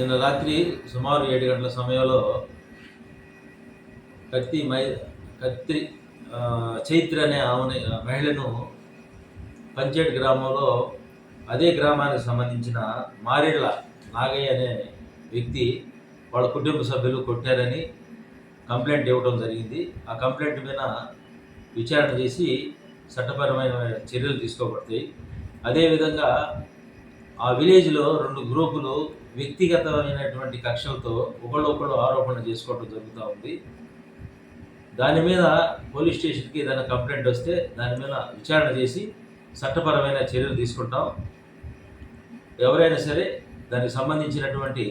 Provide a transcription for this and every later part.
నిన్న రాత్రి సుమారు ఏడు గంటల సమయంలో కత్తి మై కత్తి చైత్ర అనే ఆమెని మహిళను పంచాయత్ గ్రామంలో అదే గ్రామానికి సంబంధించిన మారేళ్ళ నాగయ్య అనే వ్యక్తి వాళ్ళ కుటుంబ సభ్యులు కొట్టారని కంప్లైంట్ ఇవ్వడం జరిగింది. ఆ కంప్లైంట్ మీద విచారణ చేసి చట్టపరమైన చర్యలు తీసుకోబడతాయి. అదేవిధంగా ఆ విలేజ్లో రెండు గ్రూపులు వ్యక్తిగతమైనటువంటి కక్షలతో ఒకళ్ళొకళ్ళు ఆరోపణ చేసుకోవడం జరుగుతూ ఉంది. దాని మీద పోలీస్ స్టేషన్కి ఏదైనా కంప్లైంట్ వస్తే దాని మీద విచారణ చేసి చట్టపరమైన చర్యలు తీసుకుంటాం. ఎవరైనా సరే దానికి సంబంధించినటువంటి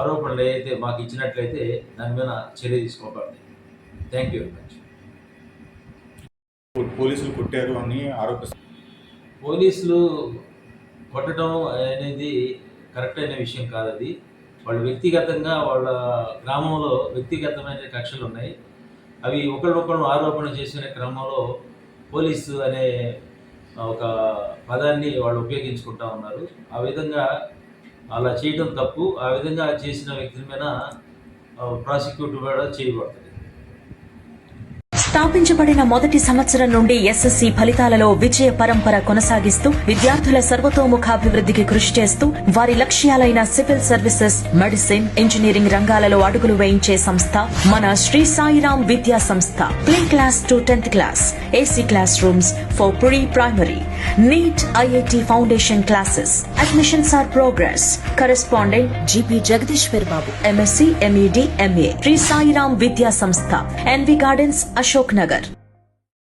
ఆరోపణలు ఏదైతే మాకు ఇచ్చినట్లయితే దాని మీద చర్య తీసుకోబడతాయి థ్యాంక్ యూ వెరీ మచ్. పోలీసులు కొట్టారు అని ఆరోపిస్తారు పోలీసులు కొట్టడం అనేది కరెక్ట్ అయిన విషయం కాదు అది. వాళ్ళు వ్యక్తిగతంగా వాళ్ళ గ్రామంలో వ్యక్తిగతమైన కక్షలు ఉన్నాయి. అవి ఒకరినొకరు ఆరోపణ చేసిన క్రమంలో పోలీసు అనే ఒక పదాన్ని వాళ్ళు ఉపయోగించుకుంటా ఉన్నారు. ఆ విధంగా అలా చేయడం తప్పు. ఆ విధంగా చేసిన వ్యక్తుల మీద ప్రాసిక్యూట్ కూడా చేయబడుతుంది స్థాపించబడిన మొదటి సంవత్సరం నుండి ఎస్ఎస్సీ ఫలితాలలో విజయ పరంపర కొనసాగిస్తూ విద్యార్థుల సర్వతోముఖాభివృద్ధికి కృషి చేస్తూ వారి లక్ష్యాలైన సివిల్ సర్వీసెస్ మెడిసిన్ ఇంజనీరింగ్ రంగాలలో అడుగులు వేయించే సంస్థ మన శ్రీ సాయిరాం విద్యా సంస్థ. Play class to tenth class AC class rooms for pre primary NEET IIT foundation classes admissions are progress correspondent GP Jagadeeshwar Babu MSc MEd MA Shri Sairam విద్యా సంస్థ. NV gardens Ashok Ashoknagar.